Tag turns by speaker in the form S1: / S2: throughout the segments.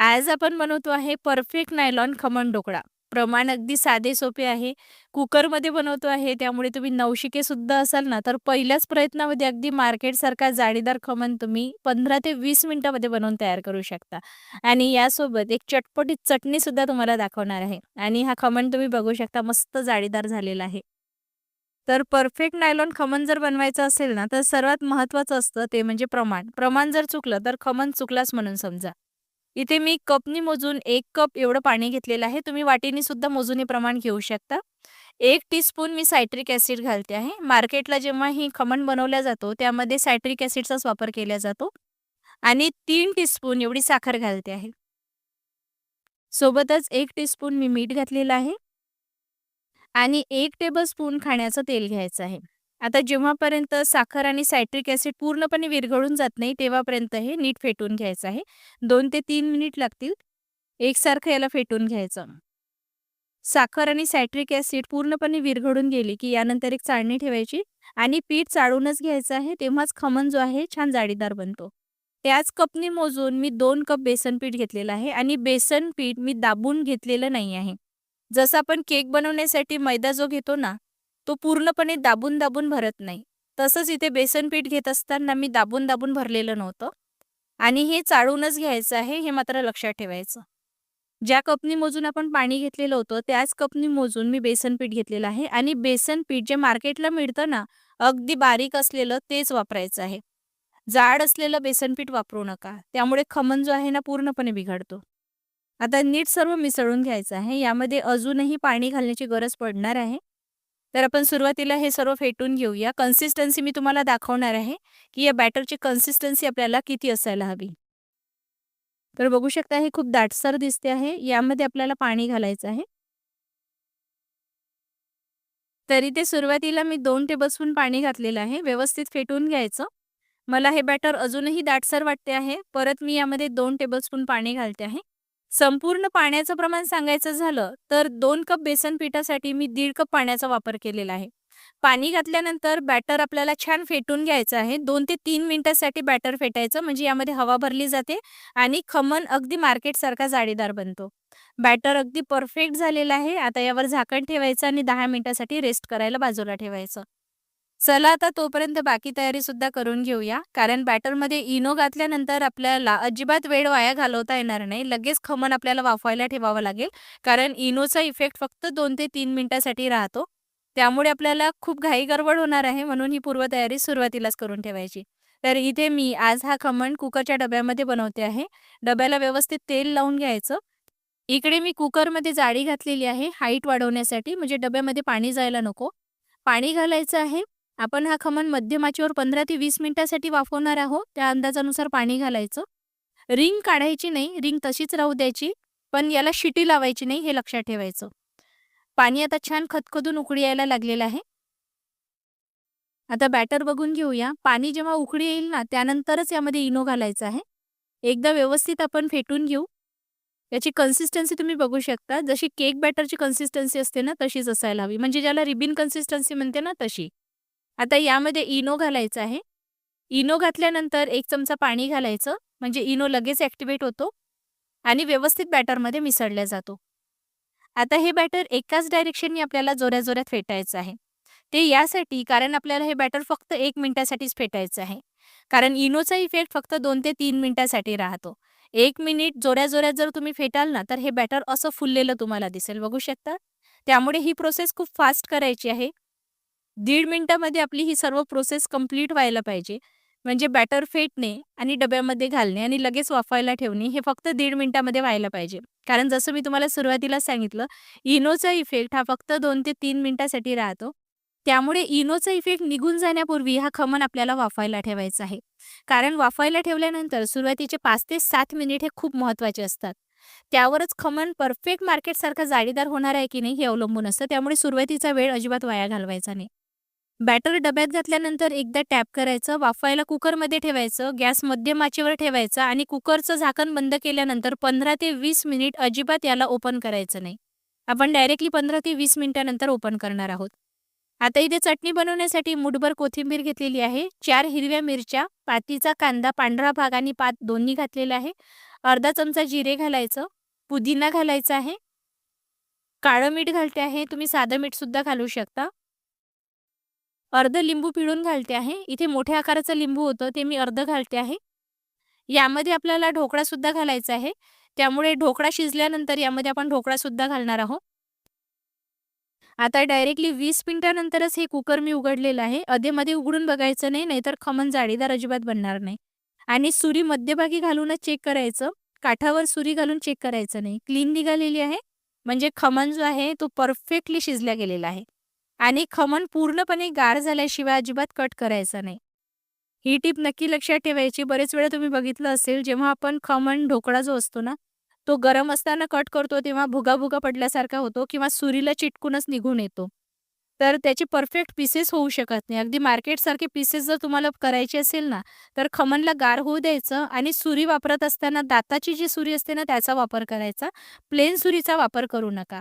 S1: आज आपण बनवतो आहे परफेक्ट नायलॉन खमण ढोकळा. प्रमाण अगदी साधे सोपे आहे. कुकरमध्ये बनवतो आहे त्यामुळे तुम्ही नवशिके सुद्धा असाल ना, तर पहिल्याच प्रयत्नामध्ये अगदी मार्केटसारखा जाळीदार खमण तुम्ही 15 ते वीस मिनिटामध्ये बनवून तयार करू शकता. आणि यासोबत एक चटपटीत चटणी सुद्धा तुम्हाला दाखवणार आहे. आणि हा खमण तुम्ही बघू शकता मस्त जाळीदार झालेला आहे. तर परफेक्ट नायलॉन खमण जर बनवायचं असेल ना, तर सर्वात महत्त्वाचं असतं ते म्हणजे प्रमाण. प्रमाण जर चुकलं तर खमण चुकलाच म्हणून समजा. इथे मी कपनी मोजून एक कप एवढं पाणी घेतलेलं आहे. तुम्ही वाटीने सुद्धा मोजून हे प्रमाण घेऊ शकता. एक टीस्पून मी सायट्रिक ॲसिड घालते आहे. मार्केटला जेव्हा ही खमण बनवला जातो, त्यामध्ये सायट्रिक ॲसिडचाच वापर केला जातो. आणि तीन टीस्पून एवढी साखर घालते आहे. सोबतच एक टीस्पून मी मीठ घातलेलं आहे. आणि 1 टेबलस्पून खाण्याचं तेल घ्यायचं आहे. आता जेव्हापर्यंत साखर आणि सायट्रिक ॲसिड पूर्णपणे विरघळून जात नाही, तेव्हापर्यंत हे नीट फेटून घ्यायचं आहे. दोन ते तीन मिनिट लागतील. एकसारखं याला फेटून घ्यायचं. साखर आणि सायट्रिक ॲसिड पूर्णपणे विरघळून गेली, की यानंतर एक चाळणी ठेवायची आणि पीठ चाळूनच घ्यायचं आहे. तेव्हाच खमण जो आहे छान जाळीदार बनतो. त्याच कपने मोजून मी दोन कप बेसन पीठ घेतलेलं आहे आणि बेसन पीठ मी दाबून घेतलेलं नाही आहे. जसं आपण केक बनवण्यासाठी मैदा जो घेतो ना, तो पूर्णपणे दाबून-दाबून भरत नाही. तसंच इथे बेसन पीठ घेत असताना मी दाबून-दाबून भरलेलं नव्हतं. आणि हे चाळूनच घ्यायचं आहे, हे मात्र लक्षात ठेवायचं. ज्या कपनी मोजून आपण पाणी घेतलेलं होतं, त्याच कपनी मोजून मी बेसन पीठ घेतलेलं आहे आणि बेसन पीठ जे मार्केटला मिळतं ना, अगदी बारीक असलेलं तेच वापरायचं आहे. जाड असलेलं बेसन पीठ वापरू नका. त्यामुळे खमन जो आहे ना, पूर्णपणे बिघडतो. आता नीट सर्व मिसळून घ्यायचं आहे. यामध्ये अजूनही पाणी घालण्याची गरज पडणार आहे. तर आपण सुरुवातीला हे सर्व फेटून घेऊया. कन्सिस्टन्सी मी तुम्हाला दाखवणार आहे, की या बॅटरची कन्सिस्टन्सी आपल्याला किती असायला हवी. तर बघू शकता हे खूप दाटसर दिसते आहे. यामध्ये आपल्याला पाणी घालायचं आहे. तरी ते सुरुवातीला मी दोन टेबलस्पून पाणी घातलेलं आहे. व्यवस्थित फेटून घ्यायचं. मला हे बॅटर अजूनही दाटसर वाटते आहे. परत मी यामध्ये दोन टेबलस्पून पाणी घालते आहे. संपूर्ण पाण्याचं प्रमाण सांगायचं झालं, तर दोन कप बेसन पिठासाठी मी दीड कप पाण्याचा वापर केलेला आहे. पाणी घातल्यानंतर बॅटर आपल्याला छान फेटून घ्यायचं आहे. दोन ते तीन मिनिटासाठी बॅटर फेटायचं, म्हणजे यामध्ये हवा भरली जाते आणि खमन अगदी मार्केटसारखा जाळीदार बनतो. बॅटर अगदी परफेक्ट झालेला आहे. आता यावर झाकण ठेवायचं आणि दहा मिनिटासाठी रेस्ट करायला बाजूला ठेवायचं. चला आता तोपर्यंत बाकी तयारी सुद्धा करून घेऊया. कारण बॅटरमध्ये इनो घातल्यानंतर आपल्याला अजिबात वेळ वाया घालवता येणार नाही. लगेच खमण आपल्याला वाफवायला ठेवावं लागेल. कारण इनोचा इफेक्ट फक्त दोन ते तीन मिनिटासाठी राहतो. त्यामुळे आपल्याला खूप घाई-गडबड होणार आहे, म्हणून ही पूर्वतयारी सुरुवातीलाच करून ठेवायची. तर इथे मी आज हा खमण कुकरच्या डब्यामध्ये बनवते आहे. डब्याला व्यवस्थित तेल लावून घ्यायचं. इकडे मी कुकरमध्ये जाळी घातलेली आहे हाईट वाढवण्यासाठी, म्हणजे डब्यामध्ये पाणी जायला नको. पाणी घालायचं आहे. आपण हा खमण मध्यम आचेवर 15 ते वीस मिनिटासाठी वाफवणार आहोत. त्या अंदाजानुसार पाणी घालायचं. रिंग काढायची नाही, रिंग तशीच राहू द्यायची. पण याला शिटी लावायची नाही, हे लक्षात ठेवायचं. पाणी आता छान खदखदून उकळी यायला लागलेलं आहे. आता बॅटर बघून घेऊया. पाणी जेव्हा उकळी येईल ना, त्यानंतरच यामध्ये इनो घालायचा आहे. एकदा व्यवस्थित आपण फेटून घेऊ. याची कन्सिस्टन्सी तुम्ही बघू शकता. जशी केक बॅटरची कन्सिस्टन्सी असते ना, तशीच असायला हवी. म्हणजे ज्याला रिबन कन्सिस्टन्सी म्हणते ना, तशी. आता यामध्ये इनो घालायचं आहे. इनो घातल्यानंतर एक चमचा पाणी घालायचं, म्हणजे इनो लगेच ॲक्टिवेट होतो आणि व्यवस्थित बॅटरमध्ये मिसळला जातो. आता हे बॅटर एकाच डायरेक्शननी आपल्याला जोऱ्या-जोऱ्यात फेटायचं आहे. ते यासाठी कारण आपल्याला हे बॅटर फक्त एक मिनिटासाठीच फेटायचं आहे. कारण इनोचा इफेक्ट फक्त दोन ते तीन मिनिटासाठी राहतो. एक मिनिट जोऱ्या-जोऱ्यात जर तुम्ही फेटाल ना, तर हे बॅटर असं फुललेलं तुम्हाला दिसेल. बघू शकता? त्यामुळे ही प्रोसेस खूप फास्ट करायची आहे. दीड मिनिटामध्ये आपली ही सर्व प्रोसेस कंप्लीट व्हायला पाहिजे. म्हणजे बॅटर फेटणे आणि डब्यामध्ये घालणे आणि लगेच वाफायला ठेवणे, हे फक्त दीड मिनिटामध्ये व्हायला पाहिजे. कारण जसं मी तुम्हाला सुरुवातीला सांगितलं, इनोचा इफेक्ट हा फक्त दोन ते तीन मिनिटासाठी राहतो. त्यामुळे इनोचा इफेक्ट निघून जाण्यापूर्वी हा खमन आपल्याला वाफायला ठेवायचा आहे. कारण वाफायला ठेवल्यानंतर सुरुवातीचे पाच ते सात मिनिट हे खूप महत्त्वाचे असतात. त्यावरच खमन परफेक्ट मार्केटसारखा जाळीदार होणार आहे की नाही, हे अवलंबून असतं. त्यामुळे सुरुवातीचा वेळ अजिबात वाया घालवायचा नाही. बॅटर डब्यात घातल्यानंतर एकदा टॅप करायचं, वाफवायला कुकरमध्ये ठेवायचं, गॅस मध्यम आचेवर ठेवायचा आणि कुकरचं झाकण बंद केल्यानंतर 15 ते वीस मिनिट अजिबात याला ओपन करायचं नाही. आपण डायरेक्टली 15 ते वीस मिनिटानंतर ओपन करणार आहोत. आता इथे चटणी बनवण्यासाठी मूठभर कोथिंबीर घेतलेली आहे. चार हिरव्या मिरच्या, पातीचा कांदा, पांढरा भाग आणि पात दोन्ही घातलेला आहे. अर्धा चमचा जिरे घालायचं पुदिना घालायचा आहे काळं मीठ घालते आहे तुम्ही साधं मीठ सुद्धा घालू शकता अर्ध लिंबू पिळून घालते आहे. इथे मोठ्या आकाराचं लिंबू होतं ते मी अर्ध घालते आहे. यामध्ये आपल्याला ढोकळा सुद्धा घालायचा आहे. त्यामुळे ढोकळा शिजल्यानंतर यामध्ये आपण ढोकळा सुद्धा घालणार आहोत. आता डायरेक्टली वीस मिनिटानंतरच हे कुकर मी उघडलेलं आहे. अधेमध्ये उघडून बघायचं नाही नाहीतर खमन जाळीदार अजिबात बनणार नाही. आणि सुरी मध्यभागी घालूनच चेक करायचं. काठावर सुरी घालून चेक करायचं नाही. क्लीन निघालेली आहे. म्हणजे खमन जो आहे तो परफेक्टली शिजला गेलेला आहे. आणि खमण पूर्णपणे गार झाल्याशिवाय अजिबात कट करायचा नाही. ही टीप नक्की लक्षात ठेवायची. बरेच वेळा तुम्ही बघितलं असेल जेव्हा आपण खमण ढोकळा जो असतो ना तो गरम असताना कट करतो तेव्हा भुगा भुगा पडल्यासारखा होतो किंवा सुरीला चिटकूनच निघून येतो. तर त्याचे परफेक्ट पीसेस होऊ शकत नाही. अगदी मार्केटसारखे पीसेस जर तुम्हाला करायचे असेल ना तर खमणला गार होऊ द्यायचं आणि सुरी वापरत असताना दाताची जी सुरी असते ना त्याचा वापर करायचा. प्लेन सुरीचा वापर करू नका.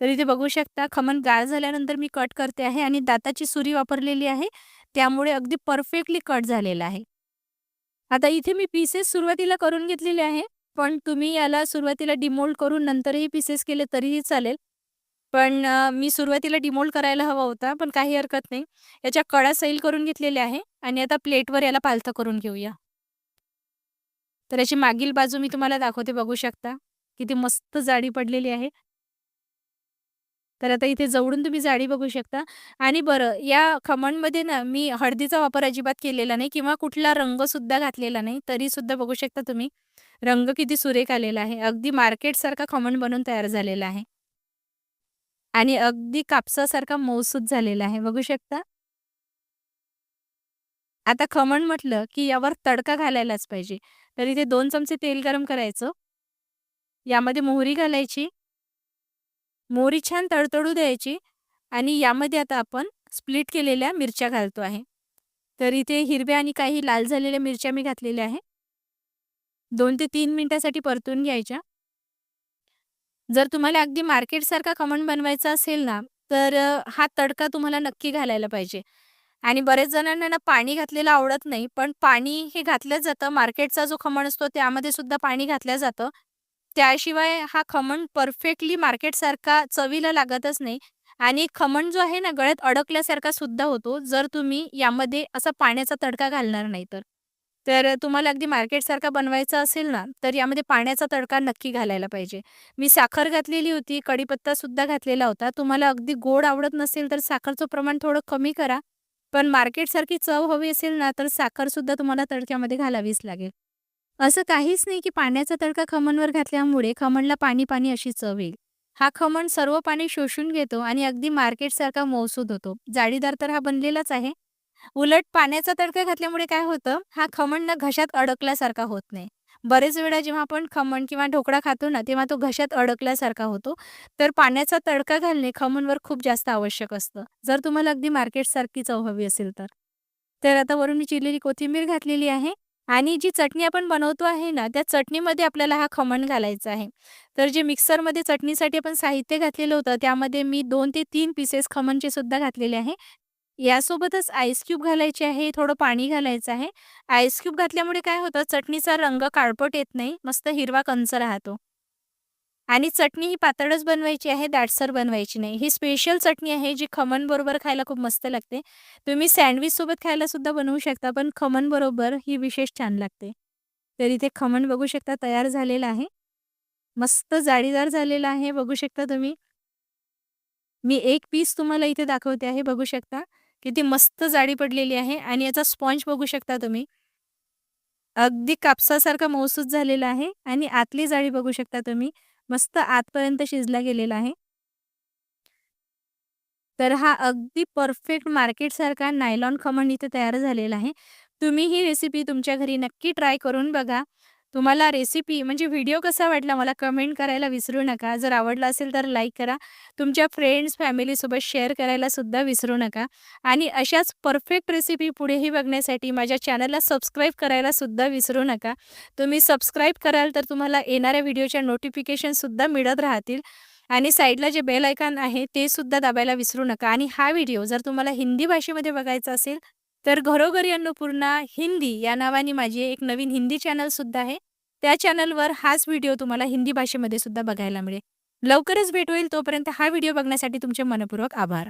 S1: तर इथे बघू शकता खमण गार झाल्यानंतर मी कट करते आहे आणि दाताची सुरी वापरलेली आहे. त्यामुळे अगदी परफेक्टली कट झालेला आहे. आता इथे मी पीसेस सुरुवातीला करून घेतलेले आहे पण तुम्ही याला सुरुवातीला डिमोल्ड करून नंतरही पीसेस केले तरीही चालेल. पण मी सुरुवातीला डिमोल्ड करायला हवा होता पण काही हरकत नाही. याच्या कडा सैल करून घेतलेल्या आहे आणि आता प्लेटवर याला पालथं करून घेऊया. तर याची मागील बाजू मी तुम्हाला दाखवते बघू शकता. किती मस्त जाडी पडलेली आहे. तर आता इथे जवळून तुम्ही जाडी बघू शकता. आणि बरं या खमणमध्ये ना मी हळदीचा वापर अजिबात केलेला नाही किंवा कुठला रंग सुद्धा घातलेला नाही तरी सुद्धा बघू शकता तुम्ही. रंग किती सुरेख आलेला आहे. अगदी मार्केटसारखा खमण बनून तयार झालेला आहे. आणि अगदी कापसासारखा मौसूद झालेला आहे. बघू शकता. आता खमण म्हटलं की यावर तडका घालायलाच पाहिजे. तर इथे दोन चमचे तेल गरम करायचं. यामध्ये मोहरी घालायची. मोहरी छान तडतडू द्यायची आणि यामध्ये आता आपण स्प्लिट केलेल्या मिरच्या घालतो आहे. तर इथे हिरव्या आणि काही लाल झालेल्या मिरच्या मी घातलेल्या आहे. दोन ते तीन मिनटासाठी परतून घ्यायच्या. जर तुम्हाला अगदी मार्केटसारखा कमंड बनवायचा असेल ना तर हा तडका तुम्हाला नक्की घालायला पाहिजे. आणि बरेच जणांना ना पाणी घातलेलं आवडत नाही पण पाणी हे घातलं जातं. मार्केटचा जो खमण असतो त्यामध्ये सुद्धा पाणी घातलं जातं. त्याशिवाय हा खमण परफेक्टली मार्केटसारखा चवीला लागतच नाही. आणि खमण जो आहे ना गळ्यात अडकल्यासारखा सुद्धा होतो जर तुम्ही यामध्ये असा पाण्याचा तडका घालणार नाही तर. तर तुम्हाला अगदी मार्केटसारखा बनवायचा असेल ना तर यामध्ये पाण्याचा तडका नक्की घालायला पाहिजे. मी साखर घातलेली होती कढीपत्ता सुद्धा घातलेला होता. तुम्हाला अगदी गोड आवडत नसेल तर साखरचं प्रमाण थोडं कमी करा. पण मार्केटसारखी चव हवी असेल ना तर साखर सुद्धा तुम्हाला तडक्यामध्ये घालावीच लागेल. असं काहीच नाही की पाण्याचा तडका खमणवर घातल्यामुळे खमणला पाणी पाणी अशी चव येईल. हा खमण सर्व पाणी शोषून घेतो आणि अगदी मार्केटसारखा मौसूद होतो. जाळीदार तर हा बनलेलाच आहे. उलट पाण्याचा तडका घातल्यामुळे काय होतं? हा खमण ना घशात अडकल्यासारखा होत नाही. बरेच वेळा जेव्हा आपण खमण किंवा ढोकळा खातो ना तेव्हा तो घशात अडकल्यासारखा होतो. तर पाण्याचा तडका घालणे खमणवर खूप जास्त आवश्यक असतं. जर तुम्हाला अगदी मार्केटसारखी चव हवी असेल तर. तर आता वरून मी चिरलेली कोथिंबीर घातलेली आहे. आणि जी चटणी आपण बनवतो आहे ना त्या चटणीमध्ये आपल्याला हा खमण घालायचा आहे. तर जे मिक्सरमध्ये चटणीसाठी आपण साहित्य घातलेलं होतं त्यामध्ये मी दोन ते तीन पीसेस खमणचे सुद्धा घातलेले आहे. यासोबतच आईस क्यूब घालायचे आहे थोडं पाणी घालायचं आहे. आईस क्यूब घातल्यामुळे काय होतं चटणीचा रंग काळपट येत नाही मस्त हिरवा कंच राहतो. आणि चटणी ही पातळच बनवायची आहे दाटसर बनवायची नाही. ही स्पेशल चटणी आहे जी खमण बरोबर खायला खूप मस्त लागते. तुम्ही सँडविच सोबत खायला सुद्धा बनवू शकता पण खमण बरोबर ही विशेष छान लागते. तर इथे खमण बघू शकता तयार झालेलं आहे. मस्त जाळीदार झालेला आहे बघू शकता तुम्ही. मी एक पीस तुम्हाला इथे दाखवते आहे बघू शकता. किती मस्त जाडी पडलेली आहे आणि याचा स्पॉन्ज बघू शकता तुम्ही. अगदी कापसासारखा मौसूद झालेला आहे आणि आतली जाळी बघू शकता तुम्ही. मस्त आतपर्यंत शिजला गेलेला आहे. तर हा अगदी परफेक्ट मार्केटसारखा नायलॉन खमण इथे तयार झालेला आहे. तुम्ही ही रेसिपी तुमच्या घरी नक्की ट्राय करून बघा. तुम्हाला रेसिपी म्हणजे व्हिडिओ कसा वाटला मला कमेंट करायला विसरू नका. जर आवडला असेल तर लाईक करा. तुमच्या फ्रेंड्स फॅमिलीसोबत शेअर करायला सुद्धा विसरू नका. आणि अशाच परफेक्ट रेसिपी पुढेही बघण्यासाठी माझ्या चॅनलला सबस्क्राईब करायला सुद्धा विसरू नका. तुम्ही सबस्क्राईब कराल तर तुम्हाला येणाऱ्या व्हिडिओच्या नोटिफिकेशनसुद्धा मिळत राहतील. आणि साईडला जे बेल आयकॉन आहे ते सुद्धा दाबायला विसरू नका. आणि हा व्हिडिओ जर तुम्हाला हिंदी भाषेमध्ये बघायचा असेल तर घरोघरी अन्नपूर्णा हिंदी या नावाने माझी एक नवीन हिंदी चॅनल सुद्धा आहे. त्या चॅनलवर हाच व्हिडिओ तुम्हाला हिंदी भाषेमध्ये सुद्धा बघायला मिळेल. लवकरच भेट होईल तोपर्यंत हा व्हिडिओ बघण्यासाठी तुमचे मनपूर्वक आभार.